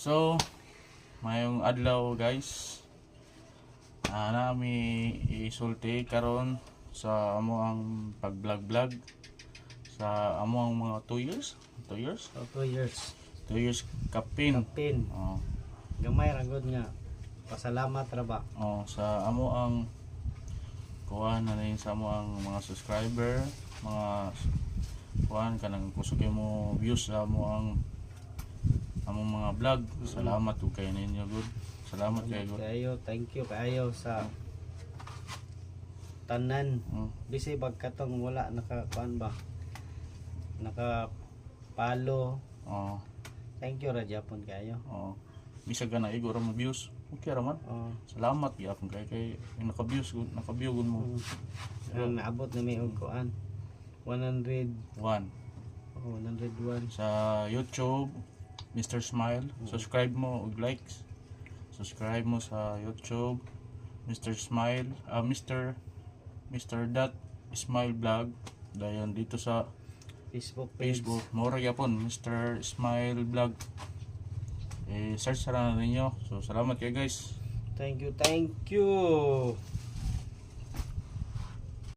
So, mayong adlaw guys. Ah, nami isulti karon sa amo ang pag-vlog-vlog sa amo ang mga 2 years, 2 years, So, two years. 2 years kapin. Pin. Oh, Gamay ra gud nga. Pasalamat ra ba? oh, sa amo ang kuha na rin sa amo ang mga subscriber, mga kuhan kanang kusog mo views sa amo ang among mga vlog. Salamat ug kay ninyo good. Salamat kay good. Kayo, thank you kayo sa tanan. Mm. Bisi pagkatong wala nakakuan ba? Naka follow. Oh, Thank you ra Japon kayo. oh. Bisag ka na igor mo views. Okay ra man. Oh, Salamat gyapon kay kay naka-views good, naka-view good mo. ang naabot na may og kuan. 100 One. oh, 101 Sa YouTube, Mr. Smile, subscribe mo ug likes. Subscribe mo sa YouTube, Mr. Smile, ah Mr. Mr. Dot Smile Vlog. Dayon dito sa Facebook page. Facebook, mura gyapon Mr. Smile Vlog. Eh search na ninyo. So salamat kay guys. Thank you, thank you.